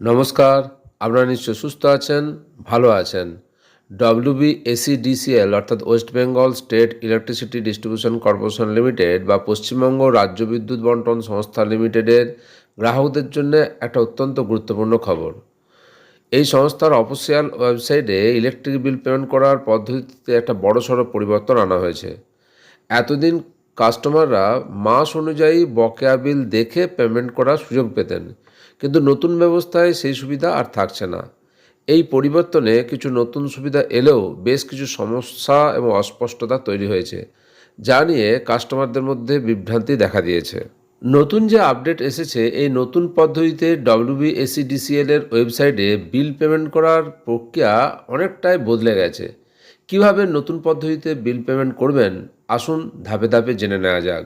নমস্কার, আপনারা নিশ্চয় সুস্থ আছেন, ভালো আছেন। ডব্লিউবি এসিডিসিএল অর্থাৎ West Bengal state electricity distribution corporation limited বা পশ্চিমবঙ্গ রাজ্য বিদ্যুৎ বন্টন সংস্থা লিমিটেডের গ্রাহকদের জন্য একটা অত্যন্ত গুরুত্বপূর্ণ খবর। এই সংস্থার অফিসিয়াল ওয়েবসাইটে ইলেকট্রিক বিল পেমেন্ট করার পদ্ধতিতে একটা বড়সড় পরিবর্তন আনা হয়েছে। এতদিন কাস্টমাররা মাস অনুযায়ী বকেয়া বিল দেখে পেমেন্ট করার সুযোগ পেতেন। কিন্তু নতুন ব্যবস্থায় সেই সুবিধা আর থাকছে না। এই পরিবর্তনে কিছু নতুন সুবিধা এলেও বেশ কিছু সমস্যা এবং অস্পষ্টতা তৈরি হয়েছে, যা নিয়ে কাস্টমারদের মধ্যে বিভ্রান্তি দেখা দিয়েছে। নতুন যে আপডেট এসেছে, এই নতুন পদ্ধতিতে ডব্লিউবিএসিডিসিএল এর ওয়েবসাইটে বিল পেমেন্ট করার প্রক্রিয়া অনেকটাই বদলে গেছে। কীভাবে নতুন পদ্ধতিতে বিল পেমেন্ট করবেন, আসুন ধাপে ধাপে জেনে নেওয়া যাক।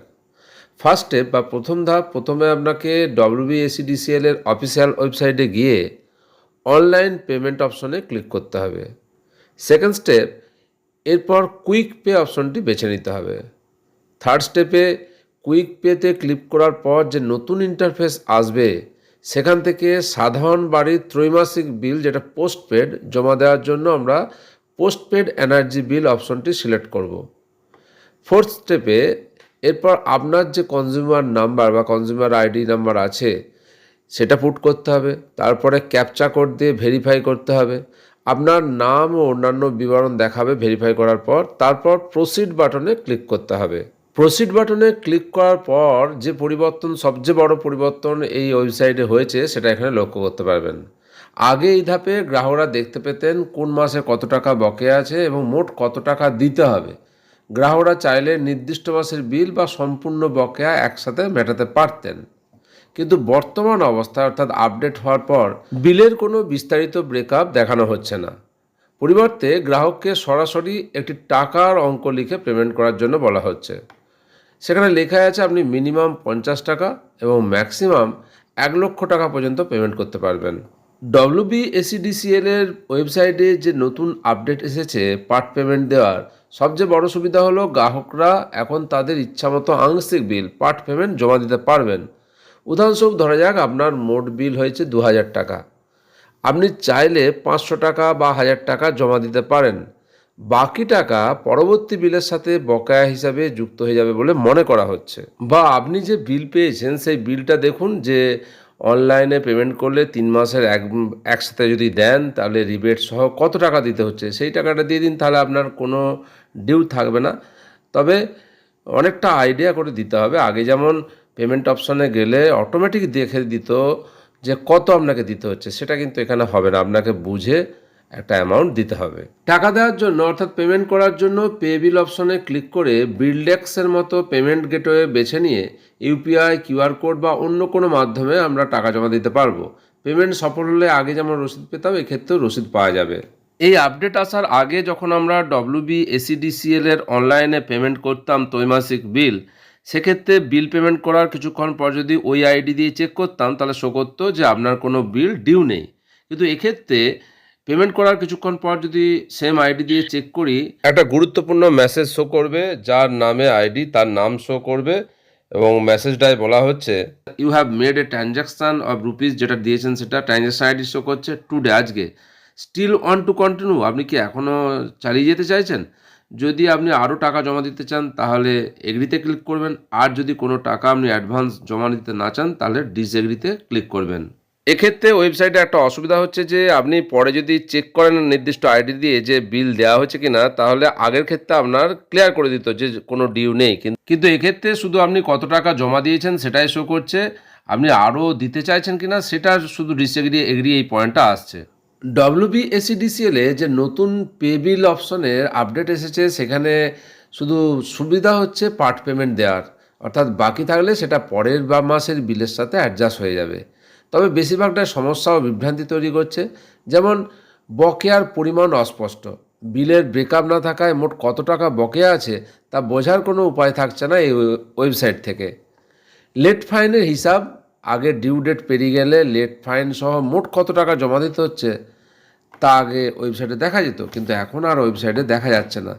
ফার্স্ট স্টেপ বা প্রথম ধাপ, প্রথমে আপনাকে ডব্লিউবিএসিডিসিএল এর অফিসিয়াল ওয়েবসাইটে গিয়ে অনলাইন পেমেন্ট অপশনে ক্লিক করতে হবে। সেকেন্ড স্টেপ এরপর কুইক পে অপশনটি বেছে নিতে হবে। থার্ড স্টেপে কুইক পেতে ক্লিক করার পর যে নতুন ইন্টারফেস আসবে, সেখান থেকে সাধারণ বাড়ির ত্রৈমাসিক বিল যেটা পোস্টপেড জমা দেওয়ার জন্য আমরা পোস্টপেড এনার্জি বিল অপশনটি সিলেক্ট করব। ফোর্থ স্টেপে এরপর আপনার যে কনজিউমার নাম্বার বা কনজিউমার আইডি নাম্বার আছে, সেটা পুট করতে হবে, তারপরে ক্যাপচা কোড দিয়ে ভেরিফাই করতে হবে। আপনার নাম ও অন্যান্য বিবরণ দেখাবে ভেরিফাই করার পর, তারপর প্রসিড বাটনে ক্লিক করতে হবে। প্রসিড বাটনে ক্লিক করার পর, যে পরিবর্তন, সবচেয়ে বড় পরিবর্তন এই ওয়েবসাইটে হয়েছে, সেটা এখানে লক্ষ্য করতে পারবেন। আগে এই ধাপে গ্রাহকরা দেখতে পেতেন কোন মাসে কত টাকা বকেয়া আছে এবং মোট কত টাকা দিতে হবে। গ্রাহকরা চাইলে নির্দিষ্ট মাসের বিল বা সম্পূর্ণ বকেয়া একসাথে মেটাতে পারতেন। কিন্তু বর্তমান অবস্থা অর্থাৎ আপডেট হওয়ার পর বিলের কোনো বিস্তারিত ব্রেকআপ দেখানো হচ্ছে না। পরিবর্তে গ্রাহককে সরাসরি একটি টাকার অঙ্ক লিখে পেমেন্ট করার জন্য বলা হচ্ছে। সেখানে লেখা আছে আপনি মিনিমাম পঞ্চাশ টাকা এবং ম্যাক্সিমাম এক লক্ষ টাকা পর্যন্ত পেমেন্ট করতে পারবেন। ডব্লিউবি এসিডিসিএল এর ওয়েবসাইটে যে নতুন আপডেট এসেছে পার্ট পেমেন্ট দেওয়ার, সবচেয়ে বড় সুবিধা হলো গ্রাহকরা এখন তাদের ইচ্ছামতো আংশিক বিল, পার্ট পেমেন্ট জমা দিতে পারবেন। উদাহরণস্বরূপ ধরা যাক, আপনার মোট বিল হয়েছে দু হাজার টাকা। আপনি চাইলে পাঁচশো টাকা বা হাজার টাকা জমা দিতে পারেন। বাকি টাকা পরবর্তী বিলের সাথে বকেয়া হিসাবে যুক্ত হয়ে যাবে বলে মনে করা হচ্ছে। বা আপনি যে বিল পেয়েছেন, সেই বিলটা দেখুন যে অনলাইনে পেমেন্ট করলে তিন মাসের এক, একসাথে যদি দেন, তাহলে রিবেট সহ কত টাকা দিতে হচ্ছে? সেই টাকাটা দিয়ে দিন, তাহলে আপনার কোনো ডিউ থাকবে না। তবে অনেকটা আইডিয়া করে দিতে হবে। আগে যেমন পেমেন্ট অপশনে গেলে অটোমেটিক দেখে দিত যে কত আপনাকে দিতে হচ্ছে, সেটা কিন্তু এখানে হবে না। আপনাকে বুঝে একটা অ্যামাউন্ট দিতে হবে। টাকা দেওয়ার জন্য, অর্থাৎ পেমেন্ট করার জন্য পে বিল অপশনে ক্লিক করে বিলডেক্সের মতো পেমেন্ট গেটওয়ে বেছে নিয়ে ইউপিআই কিউআর কোড বা অন্য কোনো মাধ্যমে আমরা টাকা জমা দিতে পারব। পেমেন্ট সফল হলে আগে যেমন রসিদ পেতাম, এক্ষেত্রেও রসিদ পাওয়া যাবে। এই আপডেট আসার আগে যখন আমরা ডব্লিউবি এসিডিসিএল এর অনলাইনে পেমেন্ট করতাম ত্রৈমাসিক বিল সেক্ষেত্রে বিল পেমেন্ট করার কিছুক্ষণ পর যদি ওই আইডি দিয়ে চেক করতাম, তাহলে শো করতো যে আপনার কোনো বিল ডিউ নেই। কিন্তু এক্ষেত্রে পেমেন্ট করার কিছুক্ষণ পর যদি সেম আইডি দিয়ে চেক করি একটা গুরুত্বপূর্ণ মেসেজ শো করবে যার নামে আইডি তার নাম শো করবে এবং মেসেজটায় বলা হচ্ছে you have made a transaction of rupees যেটা দিয়েছেন সেটা ট্রানজ্যাকশন আইডি শো করছে টুডে আজকে। স্টিল ওয়ান টু কন্টিনিউ আপনি কি এখনও চালিয়ে যেতে চাইছেন? যদি আপনি আরও টাকা জমা দিতে চান তাহলে এগ্রিতে ক্লিক করবেন। আর যদি কোনো টাকা আপনি অ্যাডভান্স জমা দিতে না চান তাহলে ডিসএগ্রিতে ক্লিক করবেন। এক্ষেত্রে ওয়েবসাইটে একটা অসুবিধা হচ্ছে যে আপনি পরে যদি চেক করেন নির্দিষ্ট আইডি দিয়ে যে বিল দেওয়া হচ্ছে কিনা, তাহলে আগের ক্ষেত্রে আপনার ক্লিয়ার করে দিত যে কোনো ডিউ নেই। কিন্তু এক্ষেত্রে শুধু আপনি কত টাকা জমা দিয়েছেন সেটাই শো করছে, আপনি আরও দিতে চাইছেন কিনা সেটা শুধু ডিসএগ্রি, এগ্রি এই পয়েন্টটা আসছে। ডব্লিউবি এসিডিসিএলে যে নতুন পে বিল অপশনের আপডেট এসেছে, সেখানে শুধু সুবিধা হচ্ছে পার্ট পেমেন্ট দেওয়ার, অর্থাৎ বাকি থাকলে সেটা পরের বা মাসের বিলের সাথে অ্যাডজাস্ট হয়ে যাবে। তবে বেশিরভাগটা সমস্যা ও বিভ্রান্তি তৈরি করছে। যেমন, বকেয়ার পরিমাণ অস্পষ্ট। বিলের ব্রেকআপ না থাকায় মোট কত টাকা বকেয়া আছে তা বোঝার কোনো উপায় থাকছে না এই ওয়েবসাইট থেকে। লেট ফাইনের হিসাব, আগে ডিউ ডেট পেরিয়ে গেলে লেট ফাইন সহ মোট কত টাকা জমা দিতে হচ্ছে তা আগে ওয়েবসাইটে দেখা যেত, কিন্তু এখন আর ওয়েবসাইটে দেখা যাচ্ছে না।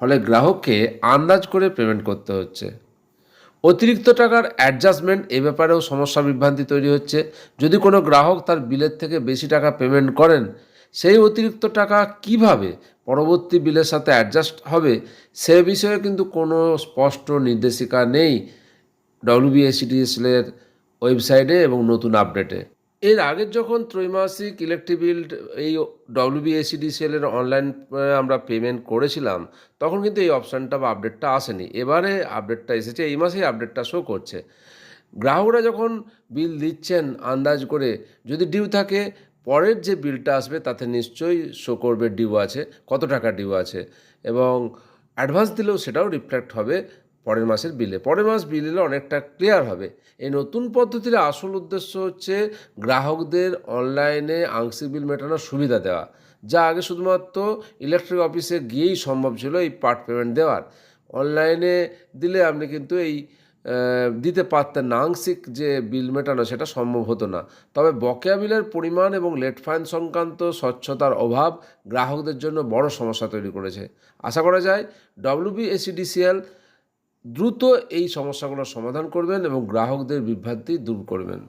ফলে গ্রাহককে আন্দাজ করে পেমেন্ট করতে হচ্ছে। অতিরিক্ত টাকার অ্যাডজাস্টমেন্ট এ ব্যাপারেও সমস্যা বিভ্রান্তি তৈরি হচ্ছে। যদি কোনো গ্রাহক তার বিলের থেকে বেশি টাকা পেমেন্ট করেন, সেই অতিরিক্ত টাকা কীভাবে পরবর্তী বিলের সাথে অ্যাডজাস্ট হবে, সে বিষয়ে কিন্তু কোনো স্পষ্ট নির্দেশিকা নেই। ডব্লিউবিএসিডিএসএল এর ওয়েবসাইটে এবং নতুন আপডেটে এর আগের যখন ত্রৈমাসিক ইলেকট্রিক বিল এই ডব্লিউবিএসিডিসিএল এর অনলাইন আমরা পেমেন্ট করেছিলাম, তখন কিন্তু এই অপশানটা বা আপডেটটা আসেনি। এবারে আপডেটটা এসেছে, এই মাসেই আপডেটটা শো করছে। গ্রাহকরা যখন বিল দিচ্ছেন আন্দাজ করে, যদি ডিউ থাকে, পরের যে বিলটা আসবে, তাতে নিশ্চয়ই শো করবে ডিউ আছে, কত টাকা ডিউ আছে, এবং অ্যাডভান্স দিলেও সেটাও রিফ্লেক্ট হবে। পরের মাসের বিলে। পরের মাস বিল এলে অনেকটা ক্লিয়ার হবে। এই নতুন পদ্ধতির আসল উদ্দেশ্য হচ্ছে গ্রাহকদের অনলাইনে আংশিক বিল মেটানোর সুবিধা দেওয়া, যা আগে শুধুমাত্র ইলেকট্রিক অফিসে গিয়েই সম্ভব ছিল এই পার্ট পেমেন্ট দেওয়ার। অনলাইনে দিলে আপনি কিন্তু এই দিতে পারতেন না। আংশিক যে বিল মেটানো, সেটা সম্ভব হতো না। তবে বকেয়া বিলের পরিমাণ এবং লেট ফাইন সংক্রান্ত স্বচ্ছতার অভাব গ্রাহকদের জন্য বড় সমস্যা তৈরি করেছে। আশা করা যায় ডব্লিউবিএসিডিসিএল দ্রুত এই সমস্যাগুলোর সমাধান করবেন এবং গ্রাহকদের বিভ্রান্তি দূর করবেন।